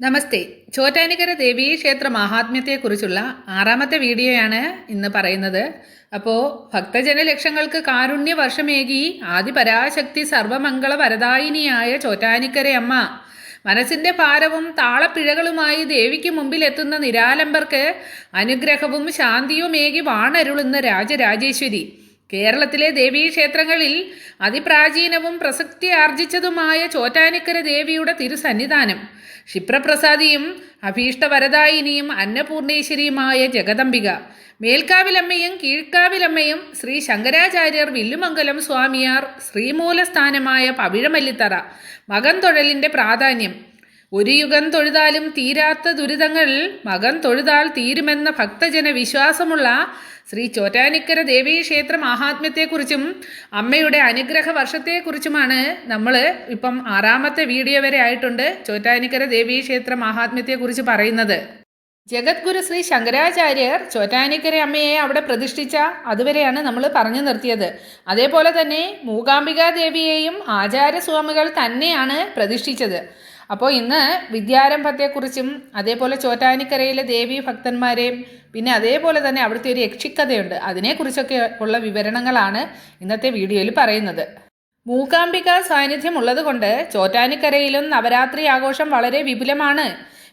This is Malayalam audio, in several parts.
നമസ്തേ. ചോറ്റാനിക്കര ദേവീ ക്ഷേത്ര മഹാത്മ്യത്തെക്കുറിച്ചുള്ള ആറാമത്തെ വീഡിയോയാണ് ഇന്ന് പറയുന്നത്. അപ്പോൾ ഭക്തജന ലക്ഷങ്ങൾക്ക് കാരുണ്യ വർഷമേകി ആദിപരാശക്തി സർവമംഗള വരദായിനിയായ ചോറ്റാനിക്കരയമ്മ മനസ്സിന്റെ ഭാരവും താളപ്പിഴകളുമായി ദേവിക്ക് മുമ്പിൽ എത്തുന്ന നിരാലംബർക്ക് അനുഗ്രഹവും ശാന്തിയുമേകി വാണരുളുന്ന രാജരാജേശ്വരി. കേരളത്തിലെ ദേവീക്ഷേത്രങ്ങളിൽ അതിപ്രാചീനവും പ്രസക്തി ആർജിച്ചതുമായ ചോറ്റാനിക്കര ദേവിയുടെ തിരുസന്നിധാനം ക്ഷിപ്രപ്രസാദിയും അഭീഷ്ടവരദായിനിയും അന്നപൂർണേശ്വരിയുമായ ജഗദംബിക. മേൽക്കാവിലമ്മയും കീഴ്ക്കാവിലമ്മയും ശ്രീ ശങ്കരാചാര്യർ വില്ലുമംഗലം സ്വാമിയാർ ശ്രീമൂലസ്ഥാനമായ പവിഴമല്ലിത്തറ മകൻ തൊഴലിന്റെ പ്രാധാന്യം. ഒരു യുഗം തൊഴുതാലും തീരാത്ത ദുരിതങ്ങൾ മകൻ തൊഴുതാൽ തീരുമെന്ന ഭക്തജന വിശ്വാസമുള്ള ശ്രീ ചോറ്റാനിക്കര ദേവീക്ഷേത്ര മാഹാത്മ്യത്തെക്കുറിച്ചും അമ്മയുടെ അനുഗ്രഹ വർഷത്തെക്കുറിച്ചുമാണ് നമ്മൾ ഇപ്പം ആറാമത്തെ വീഡിയോ വരെ ആയിട്ടുണ്ട് ചോറ്റാനിക്കര ദേവീക്ഷേത്ര മാഹാത്മ്യത്തെക്കുറിച്ച് പറയുന്നത്. ജഗദ്ഗുരു ശ്രീ ശങ്കരാചാര്യർ ചോറ്റാനിക്കര അമ്മയെ അവിടെ പ്രതിഷ്ഠിച്ച അതുവരെയാണ് നമ്മൾ പറഞ്ഞു നിർത്തിയത്. അതേപോലെ തന്നെ മൂകാംബികാദേവിയെയും ആചാര്യസ്വാമികൾ തന്നെയാണ് പ്രതിഷ്ഠിച്ചത്. അപ്പോൾ ഇന്ന് വിദ്യാരംഭത്തെക്കുറിച്ചും അതേപോലെ ചോറ്റാനിക്കരയിലെ ദേവി ഭക്തന്മാരെയും പിന്നെ അതേപോലെ തന്നെ അവിടുത്തെ ഒരു യക്ഷിക്കഥയുണ്ട്. അതിനെക്കുറിച്ചൊക്കെ ഉള്ള വിവരണങ്ങളാണ് ഇന്നത്തെ വീഡിയോയിൽ പറയുന്നത്. മൂകാംബിക സാന്നിധ്യം ഉള്ളതുകൊണ്ട് ചോറ്റാനിക്കരയിലും നവരാത്രി ആഘോഷം വളരെ വിപുലമാണ്.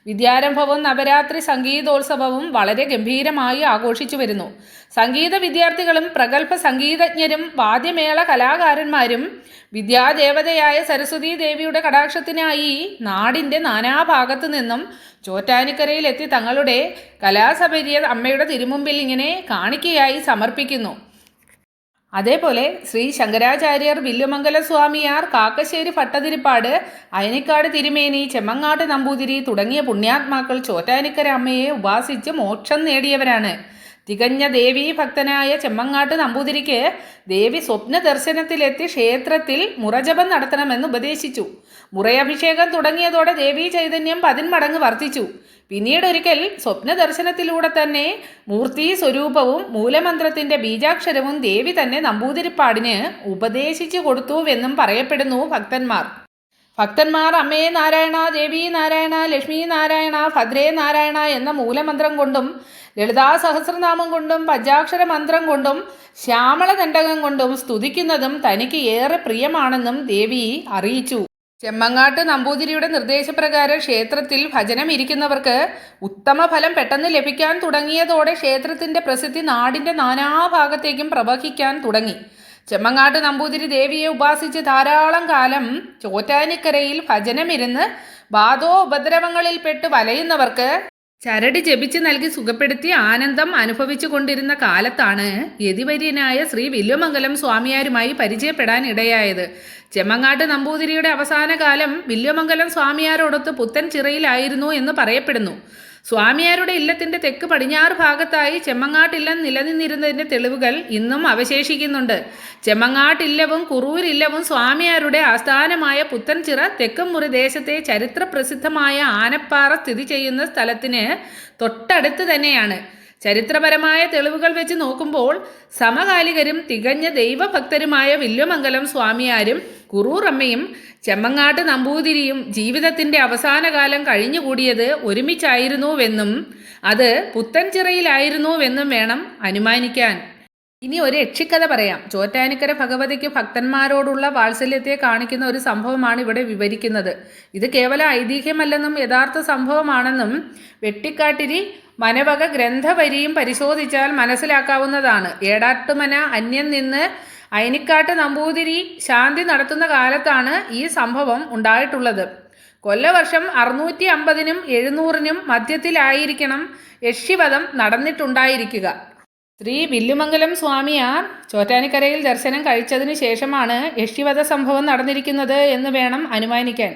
വിദ്യാരംഭവും നവരാത്രി സംഗീതോത്സവവും വളരെ ഗംഭീരമായി ആഘോഷിച്ചു വരുന്നു. സംഗീത വിദ്യാർത്ഥികളും പ്രഗത്ഭ സംഗീതജ്ഞരും വാദ്യമേള കലാകാരന്മാരും വിദ്യാദേവതയായ സരസ്വതീ ദേവിയുടെ കടാക്ഷത്തിനായി നാടിന്റെ നാനാഭാഗത്തു നിന്നും ചോറ്റാനിക്കരയിലെത്തി തങ്ങളുടെ കലാസപര്യ അമ്മയുടെ തിരുമുമ്പിൽ ഇങ്ങനെ കാണിക്കയായി സമർപ്പിക്കുന്നു. അതേപോലെ ശ്രീ ശങ്കരാചാര്യർ വില്ലുമംഗല സ്വാമിയാർ കാക്കശ്ശേരി ഭട്ടതിരിപ്പാട് അയനിക്കാട് തിരുമേനി ചെമ്മങ്ങാട് നമ്പൂതിരി തുടങ്ങിയ പുണ്യാത്മാക്കൾ ചോറ്റാനിക്കര അമ്മയെ ഉപാസിച്ച് മോക്ഷം നേടിയവരാണ്. തികഞ്ഞ ദേവീ ഭക്തനായ ചെമ്മങ്ങാട്ട് നമ്പൂതിരിക്ക് ദേവി സ്വപ്ന ദർശനത്തിലെത്തി ക്ഷേത്രത്തിൽ മുറജപം നടത്തണമെന്ന് ഉപദേശിച്ചു. മുറയഭിഷേകം തുടങ്ങിയതോടെ ദേവീ ചൈതന്യം പതിന്മടങ്ങ് വർദ്ധിച്ചു. പിന്നീട് ഒരിക്കൽ സ്വപ്ന ദർശനത്തിലൂടെ തന്നെ മൂർത്തി സ്വരൂപവും മൂലമന്ത്രത്തിന്റെ ബീജാക്ഷരവും ദേവി തന്നെ നമ്പൂതിരിപ്പാടിന് ഉപദേശിച്ചു കൊടുത്തുവെന്നും പറയപ്പെടുന്നു ഭക്തന്മാർ. ഭക്തന്മാർ അമ്മേ നാരായണ ദേവി നാരായണ ലക്ഷ്മി നാരായണ ഭദ്രേ നാരായണ എന്ന മൂലമന്ത്രം കൊണ്ടും ലളിതാ സഹസ്രനാമം കൊണ്ടും പഞ്ചാക്ഷര മന്ത്രം കൊണ്ടും ശ്യാമള ദണ്ഡകം കൊണ്ടും സ്തുതിക്കുന്നതും തനിക്ക് ഏറെ പ്രിയമാണെന്നും ദേവി അറിയിച്ചു. ചെമ്മങ്ങാട്ട് നമ്പൂതിരിയുടെ നിർദ്ദേശപ്രകാരം ക്ഷേത്രത്തിൽ ഭജനം ഇരിക്കുന്നവർക്ക് ഉത്തമ ഫലം പെട്ടെന്ന് ലഭിക്കാൻ തുടങ്ങിയതോടെ ക്ഷേത്രത്തിന്റെ പ്രസിദ്ധി നാടിന്റെ നാനാഭാഗത്തേക്കും പ്രവഹിക്കാൻ തുടങ്ങി. ചെമ്മങ്ങാട്ട് നമ്പൂതിരി ദേവിയെ ഉപാസിച്ച് ധാരാളം കാലം ചോറ്റാനിക്കരയിൽ ഭജനമിരുന്ന് ബാധോ ഉപദ്രവങ്ങളിൽപ്പെട്ട് വലയുന്നവർക്ക് ചരടി ജപിച്ച് നൽകി സുഖപ്പെടുത്തി ആനന്ദം അനുഭവിച്ചു കൊണ്ടിരുന്ന കാലത്താണ് യതിവര്യനായ ശ്രീ വില്യമംഗലം സ്വാമിയാരുമായി പരിചയപ്പെടാൻ ഇടയായത് ചെമ്മങ്ങാട്ട് നമ്പൂതിരിയുടെ അവസാന കാലം വില്യമംഗലം സ്വാമിയാരോടൊത്ത് പുത്തൻ ചിറയിലായിരുന്നു എന്ന് പറയപ്പെടുന്നു. സ്വാമിയാരുടെ ഇല്ലത്തിന്റെ തെക്ക് പടിഞ്ഞാറ് ഭാഗത്തായി ചെമ്മങ്ങാട്ടില്ലം നിലനിന്നിരുന്നതിന്റെ തെളിവുകൾ ഇന്നും അവശേഷിക്കുന്നുണ്ട്. ചെമ്മങ്ങാട്ടില്ലവും കുറൂരില്ലവും സ്വാമിയാരുടെ ആസ്ഥാനമായ പുത്തൻചിറ തെക്കും മുറി ദേശത്തെ ചരിത്ര പ്രസിദ്ധമായ ആനപ്പാറ സ്ഥിതി ചെയ്യുന്ന സ്ഥലത്തിന് തൊട്ടടുത്ത് തന്നെയാണ്. ചരിത്രപരമായ തെളിവുകൾ വെച്ച് നോക്കുമ്പോൾ സമകാലികരും തികഞ്ഞ ദൈവഭക്തരുമായ വില്വമംഗലം സ്വാമിയാരും കുറൂറമ്മയും ചെമ്മങ്ങാട്ട് നമ്പൂതിരിയും ജീവിതത്തിന്റെ അവസാനകാലം കഴിഞ്ഞുകൂടിയത് ഒരുമിച്ചായിരുന്നുവെന്നും അത് പുത്തൻചിറയിലായിരുന്നുവെന്നും വേണം അനുമാനിക്കാൻ. ഇനി ഒരു യക്ഷിക്കഥ പറയാം. ചോറ്റാനിക്കര ഭഗവതിക്ക് ഭക്തന്മാരോടുള്ള വാത്സല്യത്തെ കാണിക്കുന്ന ഒരു സംഭവമാണ് ഇവിടെ വിവരിക്കുന്നത്. ഇത് കേവല ഐതിഹ്യമല്ലെന്നും യഥാർത്ഥ സംഭവമാണെന്നും വെട്ടിക്കാട്ടിരി മനവക ഗ്രന്ഥവരിയും പരിശോധിച്ചാൽ മനസ്സിലാക്കാവുന്നതാണ്. ഏടാട്ടുമന അന്യം നിന്ന് അയനിക്കാട്ട് നമ്പൂതിരി ശാന്തി നടത്തുന്ന കാലത്താണ് ഈ സംഭവം ഉണ്ടായിട്ടുള്ളത്. കൊല്ലവർഷം അറുന്നൂറ്റി അമ്പതിനും എഴുന്നൂറിനും മധ്യത്തിലായിരിക്കണം യക്ഷിവധം നടന്നിട്ടുണ്ടായിരിക്കുക. ശ്രീ വില്ലുമംഗലം സ്വാമിയാർ ചോറ്റാനിക്കരയിൽ ദർശനം കഴിച്ചതിന് ശേഷമാണ് യക്ഷിവധ സംഭവം നടന്നിരിക്കുന്നത് എന്ന് വേണം അനുമാനിക്കാൻ.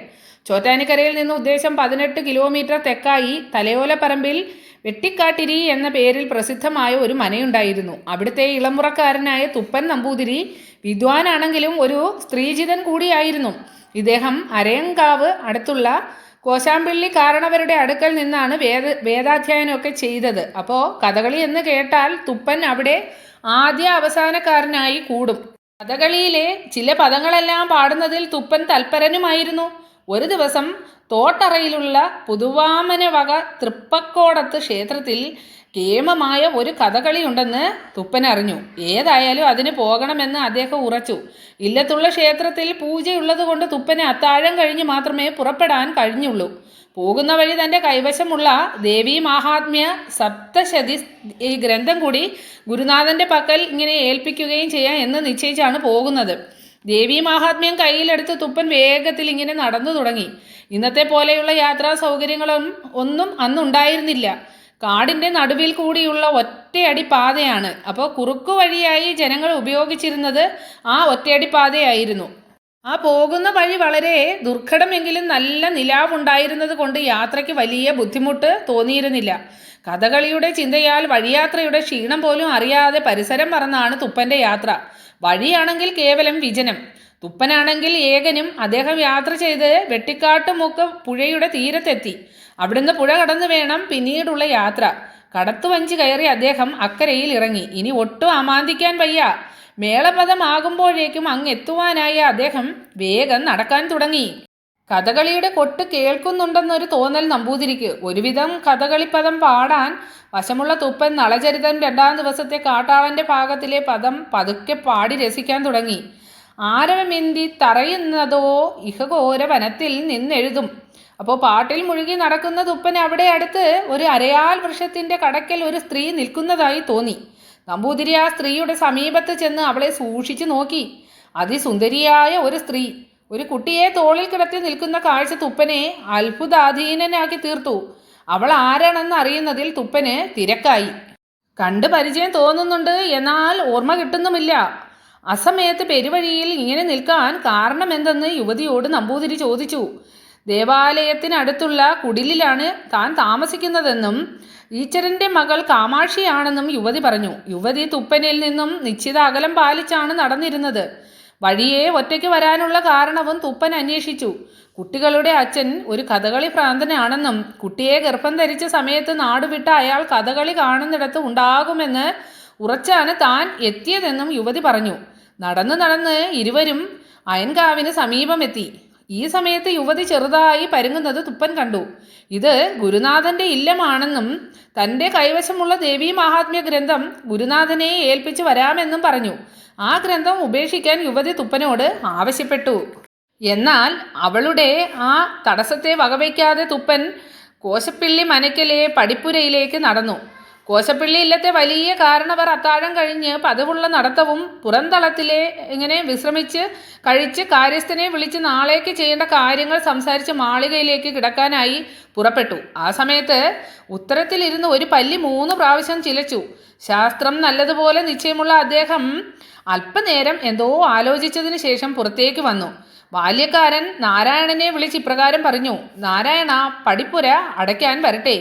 ചോറ്റാനിക്കരയിൽ നിന്ന് ഉദ്ദേശം പതിനെട്ട് കിലോമീറ്റർ തെക്കായി തലയോലപ്പറമ്പിൽ വെട്ടിക്കാട്ടിരി എന്ന പേരിൽ പ്രസിദ്ധമായ ഒരു മനയുണ്ടായിരുന്നു. അവിടുത്തെ ഇളമുറക്കാരനായ തുപ്പൻ നമ്പൂതിരി വിദ്വാനാണെങ്കിലും ഒരു സ്ത്രീജിതൻ കൂടിയായിരുന്നു. ഇദ്ദേഹം അരയങ്കാവ് അടുത്തുള്ള കോശാമ്പിള്ളി കാരണവരുടെ അടുക്കൽ നിന്നാണ് വേദ വേദാധ്യയനമൊക്കെ ചെയ്തത്. അപ്പോൾ കഥകളി എന്ന് കേട്ടാൽ തുപ്പൻ അവിടെ ആദ്യ അവസാനക്കാരനായി കൂടും. കഥകളിയിലെ ചില പദങ്ങളെല്ലാം പാടുന്നതിൽ തുപ്പൻ തൽപരനുമായിരുന്നു. ഒരു ദിവസം തോട്ടറയിലുള്ള പുതുവാമന വക തൃപ്പക്കോടത്ത് ക്ഷേത്രത്തിൽ കേമമായ ഒരു കഥകളിയുണ്ടെന്ന് തുപ്പൻ അറിഞ്ഞു. ഏതായാലും അതിന് പോകണമെന്ന് അദ്ദേഹം ഉറച്ചു. ഇല്ലത്തുള്ള ക്ഷേത്രത്തിൽ പൂജയുള്ളത് കൊണ്ട് തുപ്പന് അത്താഴം കഴിഞ്ഞ് മാത്രമേ പുറപ്പെടാൻ കഴിഞ്ഞുള്ളൂ. പോകുന്ന വഴി തന്റെ കൈവശമുള്ള ദേവീ മാഹാത്മ്യ സപ്തശതി ഈ ഗ്രന്ഥം കൂടി ഗുരുനാഥന്റെ പക്കൽ ഇങ്ങനെ ഏൽപ്പിക്കുകയും ചെയ്യാം എന്ന് നിശ്ചയിച്ചാണ് പോകുന്നത്. ദേവീ മാഹാത്മ്യം കയ്യിലെടുത്ത് തുപ്പൻ വേഗത്തിൽ ഇങ്ങനെ നടന്നു തുടങ്ങി. ഇന്നത്തെ പോലെയുള്ള യാത്രാ സൗകര്യങ്ങളും ഒന്നും അന്നുണ്ടായിരുന്നില്ല. കാടിന്റെ നടുവിൽ കൂടിയുള്ള ഒറ്റയടി പാതയാണ്. അപ്പോൾ കുറുക്കു വഴിയായി ജനങ്ങൾ ഉപയോഗിച്ചിരുന്നത് ആ ഒറ്റയടി പാതയായിരുന്നു. ആ പോകുന്ന വഴി വളരെ ദുർഘടമെങ്കിലും നല്ല നിലാവുണ്ടായിരുന്നത് കൊണ്ട് യാത്രയ്ക്ക് വലിയ ബുദ്ധിമുട്ട് തോന്നിയിരുന്നില്ല. കഥകളിയുടെ ചിന്തയാൽ വഴിയാത്രയുടെ ക്ഷീണം പോലും അറിയാതെ പരിസരം മറന്നാണ് തുപ്പന്റെ യാത്ര. വഴിയാണെങ്കിൽ കേവലം വിജനം തുപ്പനാണെങ്കിൽ ഏകനും. അദ്ദേഹം യാത്ര ചെയ്ത് വെട്ടിക്കാട്ടുമുക്ക് പുഴയുടെ തീരത്തെത്തി. അവിടുന്ന് പുഴ കടന്നു വേണം പിന്നീടുള്ള യാത്ര. കടത്തുവഞ്ചി കയറി അദ്ദേഹം അക്കരയിൽ ഇറങ്ങി. ഇനി ഒട്ടും അമാന്തിക്കാൻ വയ്യ. മേളപദമാകുമ്പോഴേക്കും അങ്ങെത്തുവാനായ അദ്ദേഹം വേഗം നടക്കാൻ തുടങ്ങി. കഥകളിയുടെ കൊട്ട് കേൾക്കുന്നുണ്ടെന്നൊരു തോന്നൽ നമ്പൂതിരിക്ക്. ഒരുവിധം കഥകളിപ്പദം പാടാൻ വശമുള്ള തുപ്പൻ നളചരിതൻ രണ്ടാം ദിവസത്തെ കാട്ടാളന്റെ ഭാഗത്തിലെ പദം പതുക്കെ പാടി രസിക്കാൻ തുടങ്ങി. ആരവമെന്തി തറയുന്നതോ ഇഹഘോര വനത്തിൽ നിന്നെഴുതും. അപ്പോൾ പാട്ടിൽ മുഴുകി നടക്കുന്ന തുപ്പൻ അവിടെ അടുത്ത് ഒരു അരയാൽ വൃക്ഷത്തിന്റെ കടക്കൽ ഒരു സ്ത്രീ നിൽക്കുന്നതായി തോന്നി. നമ്പൂതിരി ആ സ്ത്രീയുടെ സമീപത്ത് ചെന്ന് അവളെ സൂക്ഷിച്ചു നോക്കി. അതിസുന്ദരിയായ ഒരു സ്ത്രീ. ഒരു കുട്ടിയെ തോളിൽ കിടത്തി നിൽക്കുന്ന കാഴ്ച തുപ്പനെ അത്ഭുതാധീനനാക്കി തീർത്തു. അവൾ ആരാണെന്ന് അറിയുന്നതിൽ തുപ്പന് തിരക്കായി. കണ്ട് പരിചയം തോന്നുന്നുണ്ട്. എന്നാൽ ഓർമ്മ കിട്ടുന്നുമില്ല. അസമയത്ത് പെരുവഴിയിൽ ഇങ്ങനെ നിൽക്കാൻ കാരണമെന്തെന്ന് യുവതിയോട് നമ്പൂതിരി ചോദിച്ചു. ദേവാലയത്തിനടുത്തുള്ള കുടിലിലാണ് താൻ താമസിക്കുന്നതെന്നും ഈശ്വരന്റെ മകൾ കാമാക്ഷിയാണെന്നും യുവതി പറഞ്ഞു. യുവതി തുപ്പനിൽ നിന്നും നിശ്ചിത അകലം പാലിച്ചാണ് നടന്നിരുന്നത്. വഴിയെ ഒറ്റയ്ക്ക് വരാനുള്ള കാരണവും തുപ്പൻ അന്വേഷിച്ചു. കുട്ടികളുടെ അച്ഛൻ ഒരു കഥകളി ഭ്രാന്തനാണെന്നും കുട്ടിയെ ഗർഭം ധരിച്ച സമയത്ത് നാടുവിട്ട അയാൾ കഥകളി കാണുന്നിടത്ത് ഉണ്ടാകുമെന്ന് ഉറച്ചാണ് താൻ എത്തിയതെന്നും യുവതി പറഞ്ഞു. നടന്നു നടന്ന് ഇരുവരും അയൻകാവിന് സമീപമെത്തി. ഈ സമയത്ത് യുവതി ചെറുതായി പരുങ്ങുന്നത് തുപ്പൻ കണ്ടു. ഇത് ഗുരുനാഥന്റെ ഇല്ലമാണെന്നും തന്റെ കൈവശമുള്ള ദേവീ മഹാത്മ്യ ഗ്രന്ഥം ഗുരുനാഥനെ ഏൽപ്പിച്ചു വരാമെന്നും പറഞ്ഞു. ആ ഗ്രന്ഥം ഉപേക്ഷിക്കാൻ യുവതി തുപ്പനോട് ആവശ്യപ്പെട്ടു. എന്നാൽ അവളുടെ ആ തടസ്സത്തെ വകവയ്ക്കാതെ തുപ്പൻ കോശപ്പിള്ളി മനയ്ക്കലെ പടിപ്പുരയിലേക്ക് നടന്നു. കോശപ്പിള്ളി ഇല്ലത്തെ വലിയ കാരണവർ അത്താഴം കഴിഞ്ഞ് പതിവുള്ള നടത്തവും പുറന്തളത്തിലെ ഇങ്ങനെ വിശ്രമിച്ച് കഴിച്ച് കാര്യസ്ഥനെ വിളിച്ച് നാളേക്ക് ചെയ്യേണ്ട കാര്യങ്ങൾ സംസാരിച്ച് മാളികയിലേക്ക് കിടക്കാനായി പുറപ്പെട്ടു. ആ സമയത്ത് ഉത്തരത്തിലിരുന്ന് ഒരു പല്ലി മൂന്ന് പ്രാവശ്യം ചിലച്ചു. ശാസ്ത്രം നല്ലതുപോലെ നിശ്ചയമുള്ള അദ്ദേഹം അല്പനേരം എന്തോ ആലോചിച്ചതിന് ശേഷം പുറത്തേക്ക് വന്നു. ബാല്യക്കാരൻ നാരായണനെ വിളിച്ച് ഇപ്രകാരം പറഞ്ഞു നാരായണ പടിപ്പുര അടയ്ക്കാൻ വരട്ടെ.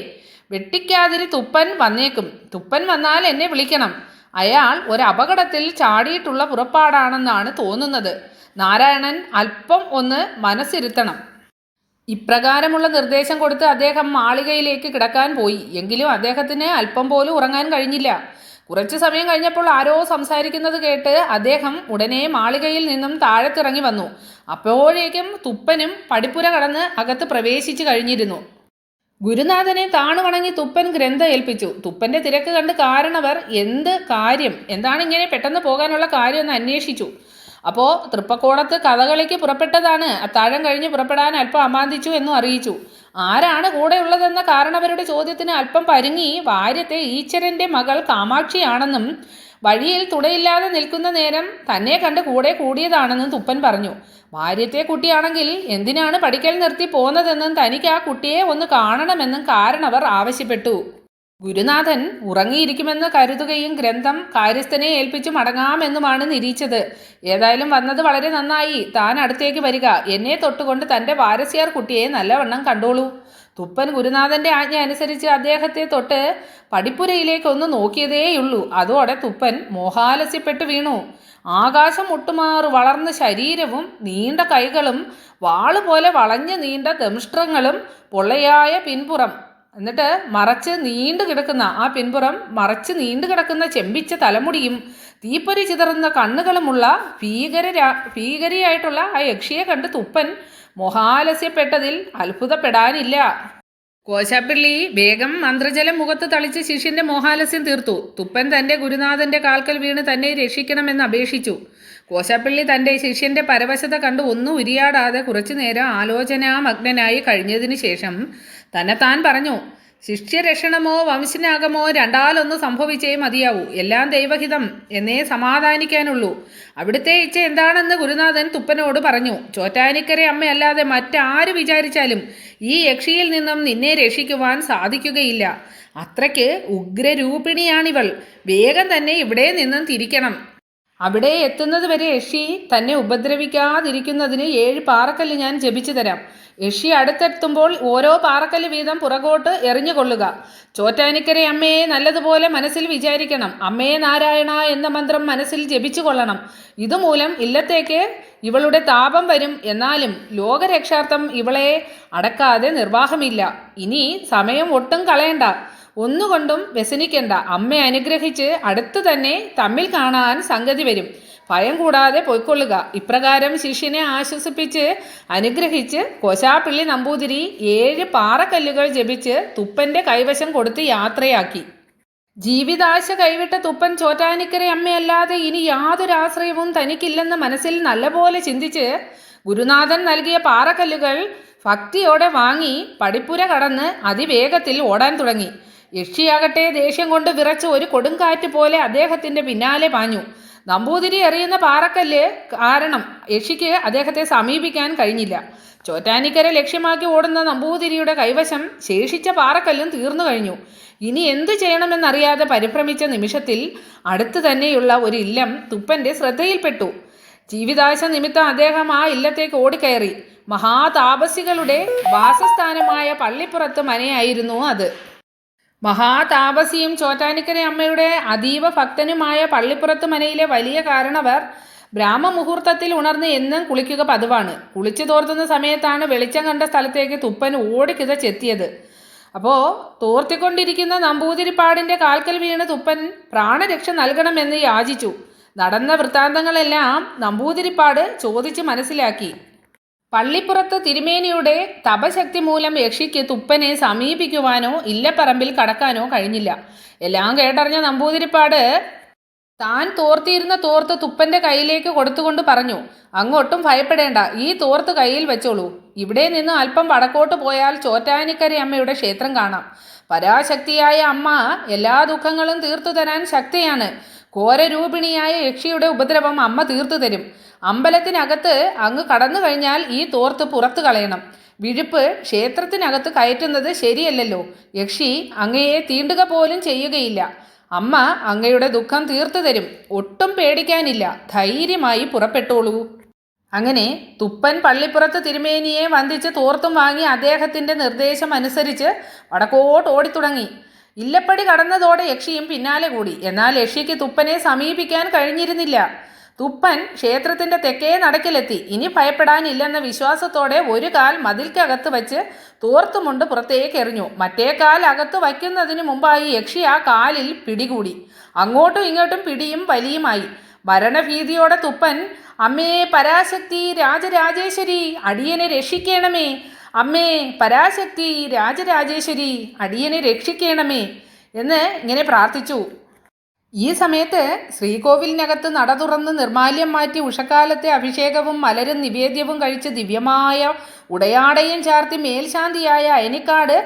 വെട്ടിക്കാതിരി തുപ്പൻ വന്നേക്കും. തുപ്പൻ വന്നാൽ എന്നെ വിളിക്കണം. അയാൾ ഒരു അപകടത്തിൽ ചാടിയിട്ടുള്ള പുറപ്പാടാണെന്നാണ് തോന്നുന്നത്. നാരായണൻ അല്പം ഒന്ന് മനസ്സിരുത്തണം. ഇപ്രകാരമുള്ള നിർദ്ദേശം കൊടുത്ത് അദ്ദേഹം മാളികയിലേക്ക് കിടക്കാൻ പോയി. എങ്കിലും അദ്ദേഹത്തിന് അല്പം പോലും ഉറങ്ങാൻ കഴിഞ്ഞില്ല. കുറച്ച് സമയം കഴിഞ്ഞപ്പോൾ ആരോ സംസാരിക്കുന്നത് കേട്ട് അദ്ദേഹം ഉടനെ മാളികയിൽ നിന്നും താഴത്തിറങ്ങി വന്നു. അപ്പോഴേക്കും തുപ്പനും പടിപ്പുര കടന്ന് അകത്ത് പ്രവേശിച്ചു കഴിഞ്ഞിരുന്നു. ഗുരുനാഥനെ താണുവണങ്ങി തുപ്പൻ ഗ്രന്ഥ ഏൽപ്പിച്ചു. തുപ്പന്റെ തിരക്ക് കണ്ട് കാരണവർ എന്ത് കാര്യം എന്താണ് ഇങ്ങനെ പെട്ടെന്ന് പോകാനുള്ള കാര്യം എന്ന് അന്വേഷിച്ചു. അപ്പോൾ തൃപ്പക്കോടത്ത് കഥകളിക്ക് പുറപ്പെട്ടതാണ്. അത്താഴം കഴിഞ്ഞ് പുറപ്പെടാൻ അല്പം അമാന്തിച്ചു എന്നും അറിയിച്ചു. ആരാണ് കൂടെയുള്ളതെന്ന കാരണവരുടെ ചോദ്യത്തിന് അല്പം പരുങ്ങി വാര്യത്തെ ഈശ്വരന്റെ മകൾ കാമാക്ഷിയാണെന്നും വഴിയിൽ തുടയില്ലാതെ നിൽക്കുന്ന നേരം തന്നെ കണ്ട് കൂടെ കൂടിയതാണെന്നും തുപ്പൻ പറഞ്ഞു. ഭാര്യത്തെ കുട്ടിയാണെങ്കിൽ എന്തിനാണ് പഠിക്കൽ നിർത്തി പോന്നതെന്നും തനിക്ക് ആ കുട്ടിയെ ഒന്ന് കാണണമെന്നും കാരണവർ ആവശ്യപ്പെട്ടു. ഗുരുനാഥൻ ഉറങ്ങിയിരിക്കുമെന്ന് കരുതുകയും ഗ്രന്ഥം കാര്യസ്ഥനെ ഏൽപ്പിച്ചു മടങ്ങാമെന്നുമാണ് നിരീച്ചത്. ഏതായാലും വന്നത് വളരെ നന്നായി. താൻ അടുത്തേക്ക് വരിക. എന്നെ തൊട്ടുകൊണ്ട് തന്റെ വാരസ്യാർ കുട്ടിയെ നല്ലവണ്ണം കണ്ടോളൂ. തുപ്പൻ ഗുരുനാഥന്റെ ആജ്ഞ അനുസരിച്ച് അദ്ദേഹത്തെ തൊട്ട് പടിപ്പുരയിലേക്ക് ഒന്ന് നോക്കിയതേയുള്ളൂ. അതോടെ തുപ്പൻ മോഹാലസ്യപ്പെട്ടു വീണു. ആകാശം മുട്ടുമാറ് വളർന്ന ശരീരവും നീണ്ട കൈകളും വാളുപോലെ വളഞ്ഞു നീണ്ട ദംഷ്ട്രങ്ങളും പൊള്ളയായ പിൻപുറം. എന്നിട്ട് മറച്ച് നീണ്ടു കിടക്കുന്ന ആ പിൻപുറം മറച്ച് നീണ്ടു കിടക്കുന്ന ചെമ്പിച്ച തലമുടിയും തീപ്പൊരി ചിതറുന്ന കണ്ണുകളുമുള്ള ഭീകര ഭീകരിയായിട്ടുള്ള ആ യക്ഷിയെ കണ്ട് തുപ്പൻ മൊഹാലസ്യപ്പെട്ടതിൽ അത്ഭുതപ്പെടാനില്ല. കോശാപ്പിള്ളി വേഗം മന്ത്രജലം മുഖത്ത് തളിച്ച് ശിഷ്യന്റെ മോഹാലസ്യം തീർത്തു. തുപ്പൻ തന്റെ ഗുരുനാഥന്റെ കാൽക്കൽ വീണ് തന്നെ രക്ഷിക്കണമെന്ന് അപേക്ഷിച്ചു. കോശാപ്പിള്ളി തന്റെ ശിഷ്യന്റെ പരവശത കണ്ട് ഒന്നും ഉരിയാടാതെ കുറച്ചുനേരം ആലോചനാമഗ്നനായി കഴിഞ്ഞതിനു ശേഷം തന്നെ താൻ പറഞ്ഞു ശിഷ്യരക്ഷണമോ വംശനാഗമോ രണ്ടാലൊന്ന് സംഭവിച്ചേ മതിയാവൂ. എല്ലാം ദൈവഹിതം. എന്നേ സമാധാനിക്കാനുള്ളൂ. അവിടുത്തെ ഇച്ഛ എന്താണെന്ന് ഗുരുനാഥൻ തുപ്പനോട് പറഞ്ഞു. ചോറ്റാനിക്കരെ അമ്മയല്ലാതെ മറ്റാര് വിചാരിച്ചാലും ഈ യക്ഷിയിൽ നിന്നും നിന്നെ രക്ഷിക്കുവാൻ സാധിക്കുകയില്ല. അത്രയ്ക്ക് ഉഗ്രരൂപിണിയാണിവൾ. വേഗം തന്നെ ഇവിടെ നിന്നും തിരിക്കണം. അവിടെ എത്തുന്നത് വരെ യഷി തന്നെ ഉപദ്രവിക്കാതിരിക്കുന്നതിന് ഏഴ് പാറക്കല്ല് ഞാൻ ജപിച്ചു തരാം. യഷി അടുത്തെത്തുമ്പോൾ ഓരോ പാറക്കല്ല് വീതം പുറകോട്ട് എറിഞ്ഞുകൊള്ളുക. ചോറ്റാനിക്കരെ അമ്മയെ നല്ലതുപോലെ മനസ്സിൽ വിചാരിക്കണം. അമ്മയെ നാരായണ എന്ന മന്ത്രം മനസ്സിൽ ജപിച്ചു കൊള്ളണം ഇതുമൂലം ഇല്ലത്തേക്ക് ഇവളുടെ താപം വരും. എന്നാലും ലോകരക്ഷാർത്ഥം ഇവളെ അടക്കാതെ നിർവാഹമില്ല. ഇനി സമയം ഒട്ടും കളയണ്ട. ഒന്നുകൊണ്ടും വ്യസനിക്കേണ്ട. അമ്മ അനുഗ്രഹിച്ച് അടുത്ത് തന്നെ തമ്മിൽ കാണാൻ സംഗതി വരും. ഭയം കൂടാതെ പൊയ്ക്കൊള്ളുക. ഇപ്രകാരം ശിഷ്യനെ ആശ്വസിപ്പിച്ച് അനുഗ്രഹിച്ച് കോശാപ്പിള്ളി നമ്പൂതിരി ഏഴ് പാറക്കല്ലുകൾ ജപിച്ച് തുപ്പന്റെ കൈവശം കൊടുത്ത് യാത്രയാക്കി. ജീവിതാശ കൈവിട്ട തുപ്പൻ ചോറ്റാനിക്കര അമ്മയല്ലാതെ ഇനി യാതൊരു ആശ്രയവും തനിക്കില്ലെന്ന് മനസ്സിൽ നല്ലപോലെ ചിന്തിച്ച് ഗുരുനാഥൻ നൽകിയ പാറക്കല്ലുകൾ ഭക്തിയോടെ വാങ്ങി പടിപ്പുര കടന്ന് അതിവേഗത്തിൽ ഓടാൻ തുടങ്ങി. യക്ഷിയാകട്ടെ ദേഷ്യം കൊണ്ട് വിറച്ച് ഒരു കൊടുങ്കാറ്റ് പോലെ അദ്ദേഹത്തിന്റെ പിന്നാലെ പാഞ്ഞു. നമ്പൂതിരി എറിയുന്ന പാറക്കല്ല് കാരണം യക്ഷിക്ക് അദ്ദേഹത്തെ സമീപിക്കാൻ കഴിഞ്ഞില്ല. ചോറ്റാനിക്കര ലക്ഷ്യമാക്കി ഓടുന്ന നമ്പൂതിരിയുടെ കൈവശം ശേഷിച്ച പാറക്കല്ലും തീർന്നു കഴിഞ്ഞു. ഇനി എന്തു ചെയ്യണമെന്നറിയാതെ പരിഭ്രമിച്ച നിമിഷത്തിൽ അടുത്തു തന്നെയുള്ള ഒരു ഇല്ലം തുപ്പന്റെ ശ്രദ്ധയിൽപ്പെട്ടു. ജീവിതാശ നിമിത്തം അദ്ദേഹം ആ ഇല്ലത്തേക്ക് ഓടിക്കയറി. മഹാതാപസികളുടെ വാസസ്ഥാനമായ പള്ളിപ്പുറത്ത് മനയായിരുന്നു അത്. മഹാതാപസിയും ചോറ്റാനിക്കര അമ്മയുടെ അതീവ ഭക്തനുമായ പള്ളിപ്പുറത്ത് മനയിലെ വലിയ കാരണവർ ബ്രാഹ്മമുഹൂർത്തത്തിൽ ഉണർന്ന് എന്നും കുളിക്കുക പതിവാണ്. കുളിച്ചു തോർത്തുന്ന സമയത്താണ് വെളിച്ചം കണ്ട സ്ഥലത്തേക്ക് തുപ്പൻ ഓടിക്കിതച്ചെത്തിയത് അപ്പോൾ തോർത്തിക്കൊണ്ടിരിക്കുന്ന നമ്പൂതിരിപ്പാടിന്റെ കാൽക്കൽ വീണ് തുപ്പൻ പ്രാണരക്ഷ നൽകണമെന്ന് യാചിച്ചു. നടന്ന വൃത്താന്തങ്ങളെല്ലാം നമ്പൂതിരിപ്പാട് ചോദിച്ച് മനസ്സിലാക്കി. പള്ളിപ്പുറത്ത് തിരുമേനിയുടെ തപശക്തി മൂലം യക്ഷിക്ക് തുപ്പനെ സമീപിക്കുവാനോ ഇല്ലപ്പറമ്പിൽ കടക്കാനോ കഴിഞ്ഞില്ല. എല്ലാം കേട്ടറിഞ്ഞ നമ്പൂതിരിപ്പാട് താൻ തോർത്തിയിരുന്ന തോർത്ത് തുപ്പന്റെ കയ്യിലേക്ക് കൊടുത്തുകൊണ്ട് പറഞ്ഞു അങ്ങോട്ടും ഭയപ്പെടേണ്ട ഈ തോർത്ത് കയ്യിൽ വെച്ചോളൂ. ഇവിടെ നിന്ന് അല്പം വടക്കോട്ട് പോയാൽ ചോറ്റാനിക്കരയമ്മയുടെ ക്ഷേത്രം കാണാം. പരാശക്തിയായ അമ്മ എല്ലാ ദുഃഖങ്ങളും തീർത്തു തരാൻ ശക്തിയാണ്. ഘോരരൂപിണിയായ യക്ഷിയുടെ ഉപദ്രവം അമ്മ തീർത്തു തരും. അമ്പലത്തിനകത്ത് അങ്ങ് കടന്നു കഴിഞ്ഞാൽ ഈ തോർത്ത് പുറത്തു കളയണം. വിഴുപ്പ് ക്ഷേത്രത്തിനകത്ത് കയറ്റുന്നത് ശരിയല്ലല്ലോ. യക്ഷി അങ്ങയെ തീണ്ടുക പോലും ചെയ്യുകയില്ല. അമ്മ അങ്ങയുടെ ദുഃഖം തീർത്തു തരും. ഒട്ടും പേടിക്കാനില്ല. ധൈര്യമായി പുറപ്പെട്ടോളൂ. അങ്ങനെ തുപ്പൻ പള്ളിപ്പുറത്ത് തിരുമേനിയെ വന്ദിച്ച് തോർത്തും വാങ്ങി അദ്ദേഹത്തിന്റെ നിർദ്ദേശം അനുസരിച്ച് വടക്കോട്ട് ഓടിത്തുടങ്ങി. ഇല്ലപ്പടി കടന്നതോടെ യക്ഷിയും പിന്നാലെ കൂടി. എന്നാൽ യക്ഷിക്ക് തുപ്പനെ സമീപിക്കാൻ കഴിഞ്ഞിരുന്നില്ല. തുപ്പൻ ക്ഷേത്രത്തിന്റെ തെക്കേ നടക്കിലെത്തി. ഇനി ഭയപ്പെടാനില്ലെന്ന വിശ്വാസത്തോടെ ഒരു കാൽ മതിൽക്കകത്ത് വച്ച് തോർത്തുമുണ്ട് പുറത്തേക്ക് എറിഞ്ഞു. മറ്റേ കാൽ അകത്ത് വയ്ക്കുന്നതിന് മുമ്പായി യക്ഷി ആ കാലിൽ പിടികൂടി. അങ്ങോട്ടും ഇങ്ങോട്ടും പിടിയും വലിയുമായി. ഭരണഭീതിയോടെ തുപ്പൻ അമ്മേ പരാശക്തി രാജരാജേശ്വരി അടിയനെ രക്ഷിക്കണമേ. അമ്മേ പരാശക്തി രാജരാജേശ്വരി അടിയനെ രക്ഷിക്കണമേ. എന്ന് ഇങ്ങനെ പ്രാർത്ഥിച്ചു. ഈ സമയത്ത് ശ്രീകോവിലിനകത്ത് നട തുറന്ന് നിർമാല്യം മാറ്റി ഉഷക്കാലത്തെ അഭിഷേകവും മലരും നിവേദ്യവും കഴിച്ച് ദിവ്യമായ ഉടയാടയും ചാർത്തി മേൽശാന്തിയായ അയനിക്കാട്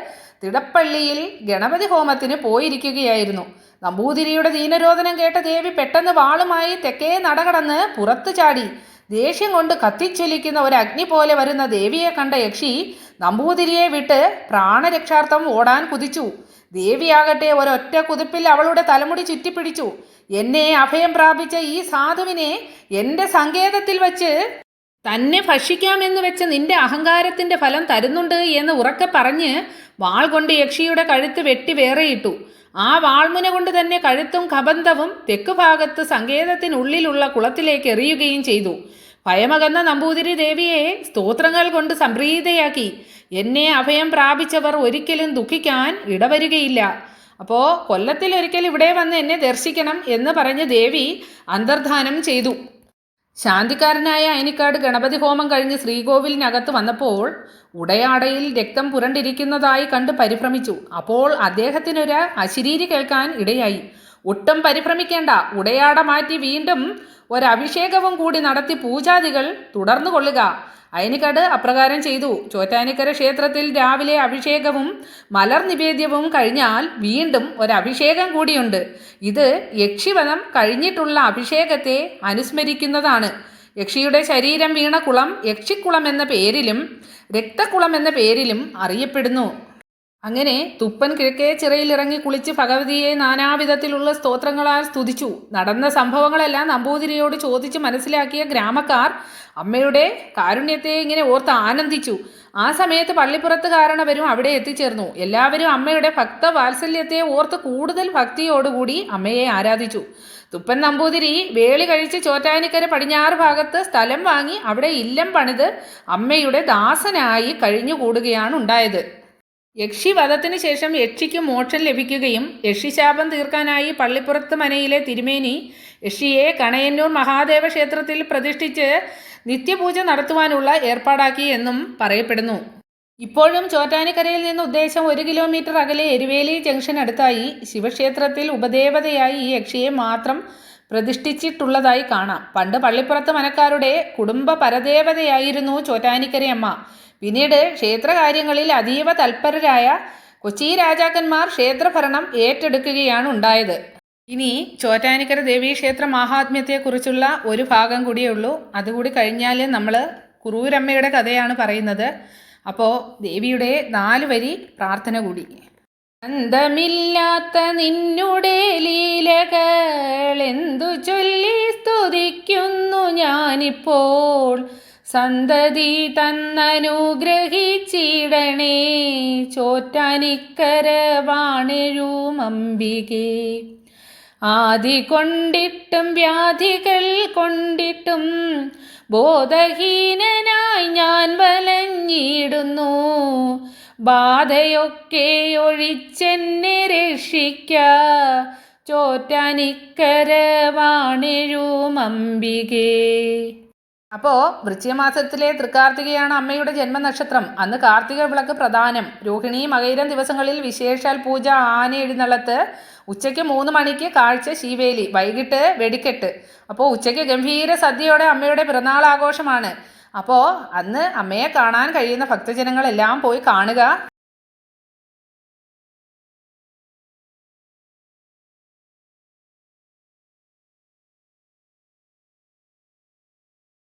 തിടപ്പള്ളിയിൽ ഗണപതി ഹോമത്തിന് പോയിരിക്കുകയായിരുന്നു. നമ്പൂതിരിയുടെ ദീനരോധനം കേട്ട ദേവി പെട്ടെന്ന് വാളുമായി തെക്കേ നടകടന്ന് പുറത്തു ചാടി. ദേഷ്യം കൊണ്ട് കത്തിച്ചൊലിക്കുന്ന ഒരു അഗ്നി പോലെ വരുന്ന ദേവിയെ കണ്ട യക്ഷി നമ്പൂതിരിയെ വിട്ട് പ്രാണരക്ഷാർത്ഥം ഓടാൻ കുതിച്ചു. ദേവിയാകട്ടെ ഒരൊറ്റ കുതിപ്പിൽ അവളുടെ തലമുടി ചുറ്റിപ്പിടിച്ചു. എന്നെ അഭയം പ്രാപിച്ച ഈ സാധുവിനെ എന്റെ സങ്കേതത്തിൽ വച്ച് തന്നെ ഭക്ഷിക്കാമെന്ന് വെച്ച് നിന്റെ അഹങ്കാരത്തിന്റെ ഫലം തരുന്നുണ്ട് എന്ന് ഉറക്കെ പറഞ്ഞ് വാൾ കൊണ്ട് യക്ഷിയുടെ കഴുത്ത് വെട്ടി വേറെയിട്ടു ആ വാൾമുന കൊണ്ട് തന്നെ കഴുത്തും കബന്ധവും തെക്ക് ഭാഗത്ത് സങ്കേതത്തിനുള്ളിലുള്ള കുളത്തിലേക്ക് എറിയുകയും ചെയ്തു. ഭയമകന്ന നമ്പൂതിരി ദേവിയെ സ്തോത്രങ്ങൾ കൊണ്ട് സംപ്രീതയാക്കി. എന്നെ അഭയം പ്രാപിച്ചവർ ഒരിക്കലും ദുഃഖിക്കാൻ ഇടവരികയില്ല. അപ്പോൾ കൊല്ലത്തിൽ ഒരിക്കൽ ഇവിടെ വന്ന് എന്നെ ദർശിക്കണം എന്ന് പറഞ്ഞ് ദേവി അന്തർധാനം ചെയ്തു. ശാന്തിക്കാരനായ അയനിക്കാട് ഗണപതി ഹോമം കഴിഞ്ഞ് ശ്രീകോവിലിനകത്ത് വന്നപ്പോൾ ഉടയാടയിൽ രക്തം പുരണ്ടിരിക്കുന്നതായി കണ്ട് പരിഭ്രമിച്ചു. അപ്പോൾ അദ്ദേഹത്തിനൊരു അശരീരി കേൾക്കാൻ ഇടയായി. ഒട്ടും പരിഭ്രമിക്കേണ്ട. ഉടയാട മാറ്റി വീണ്ടും ഒരഭിഷേകവും കൂടി നടത്തി പൂജാദികൾ തുടർന്നു കൊള്ളുക. അയനിക്കാട് അപ്രകാരം ചെയ്തു. ചോറ്റാനിക്കര ക്ഷേത്രത്തിൽ രാവിലെ അഭിഷേകവും മലർ നിവേദ്യവും കഴിഞ്ഞാൽ വീണ്ടും ഒരഭിഷേകം കൂടിയുണ്ട്. ഇത് യക്ഷിവനം കഴിഞ്ഞിട്ടുള്ള അഭിഷേകത്തെ അനുസ്മരിക്കുന്നതാണ്. യക്ഷിയുടെ ശരീരം വീണ കുളം യക്ഷിക്കുളം എന്ന പേരിലും രക്തക്കുളം എന്ന പേരിലും അറിയപ്പെടുന്നു. അങ്ങനെ തുപ്പൻ കിഴക്കേ ചിറയിലിറങ്ങി കുളിച്ച് ഭഗവതിയെ നാനാവിധത്തിലുള്ള സ്തോത്രങ്ങളാൽ സ്തുതിച്ചു. നടന്ന സംഭവങ്ങളെല്ലാം നമ്പൂതിരിയോട് ചോദിച്ച് മനസ്സിലാക്കിയ ഗ്രാമക്കാർ അമ്മയുടെ കാരുണ്യത്തെ ഇങ്ങനെ ഓർത്ത് ആനന്ദിച്ചു. ആ സമയത്ത് പള്ളിപ്പുറത്ത് കാരണവരും അവിടെ എത്തിച്ചേർന്നു. എല്ലാവരും അമ്മയുടെ ഭക്ത വാത്സല്യത്തെ ഓർത്ത് കൂടുതൽ ഭക്തിയോടുകൂടി അമ്മയെ ആരാധിച്ചു. തുപ്പൻ നമ്പൂതിരി വേളി കഴിച്ച് ചോറ്റാനിക്കര പടിഞ്ഞാറ് ഭാഗത്ത് സ്ഥലം വാങ്ങി അവിടെ ഇല്ലം പണിത് അമ്മയുടെ ദാസനായി കഴിഞ്ഞുകൂടുകയാണ് ഉണ്ടായത് യക്ഷിവധത്തിന് ശേഷം യക്ഷിക്ക് മോക്ഷം ലഭിക്കുകയും യക്ഷിശാപം തീർക്കാനായി പള്ളിപ്പുറത്ത് മനയിലെ തിരുമേനി യക്ഷിയെ കണയന്നൂർ മഹാദേവ ക്ഷേത്രത്തിൽ പ്രതിഷ്ഠിച്ച് നിത്യപൂജ നടത്തുവാനുള്ള ഏർപ്പാടാക്കി എന്നും പറയപ്പെടുന്നു. ഇപ്പോഴും ചോറ്റാനിക്കരയിൽ നിന്ന് ഉദ്ദേശം ഒരു കിലോമീറ്റർ അകലെ എരുവേലി ജംഗ്ഷൻ അടുത്തായി ശിവക്ഷേത്രത്തിൽ ഉപദേവതയായി ഈ യക്ഷിയെ മാത്രം പ്രതിഷ്ഠിച്ചിട്ടുള്ളതായി കാണാം. പണ്ട് പള്ളിപ്പുറത്ത് മനക്കാരുടെ കുടുംബ പരദേവതയായിരുന്നു ചോറ്റാനിക്കരയമ്മ. പിന്നീട് ക്ഷേത്രകാര്യങ്ങളിൽ അതീവ തൽപരരായ കൊച്ചി രാജാക്കന്മാർ ക്ഷേത്രഭരണം ഏറ്റെടുക്കുകയാണ് ഉണ്ടായത്. ഇനി ചോറ്റാനിക്കര ദേവീക്ഷേത്ര മാഹാത്മ്യത്തെക്കുറിച്ചുള്ള ഒരു ഭാഗം കൂടിയേ ഉള്ളൂ. അതുകൂടി കഴിഞ്ഞാൽ നമ്മൾ കുറൂരമ്മയുടെ കഥയാണ് പറയുന്നത്. അപ്പോൾ ദേവിയുടെ നാല് വരി പ്രാർത്ഥന കൂടി. അന്തമില്ലാത്ത നിന്നുടെ ലീലകൾ എന്തു ചൊല്ലി സ്തുതിക്കുന്നു ഞാനിപ്പോൾ. സന്തതി തന്നനുഗ്രഹിച്ചിടണേ. ചോറ്റാനിക്കര വാണെഴും അംബികേ ആദി കൊണ്ടിട്ടും വ്യാധികൾ കൊണ്ടിട്ടും ബോധഹീനനായി ഞാൻ വലഞ്ഞിടുന്നു. ബാധയൊക്കെ ഒഴിച്ചെന്നെ രക്ഷിക്ക. ചോറ്റാനിക്കര വാണെഴും അപ്പോൾ വൃശ്ചികമാസത്തിലെ തൃക്കാർത്തികയാണ് അമ്മയുടെ ജന്മനക്ഷത്രം. അന്ന് കാർത്തിക വിളക്ക് പ്രധാനം രോഹിണി മകൈരം ദിവസങ്ങളിൽ വിശേഷാൽ പൂജ ആന എഴുന്നള്ളത്ത് ഉച്ചയ്ക്ക് മൂന്ന് മണിക്ക് കാഴ്ച ശീവേലി വൈകിട്ട് വെടിക്കെട്ട്. അപ്പോൾ ഉച്ചയ്ക്ക് ഗംഭീര സദ്യയോടെ അമ്മയുടെ പിറന്നാൾ ആഘോഷമാണ് അപ്പോൾ അന്ന് അമ്മയെ കാണാൻ കഴിയുന്ന ഭക്തജനങ്ങളെല്ലാം പോയി കാണുക.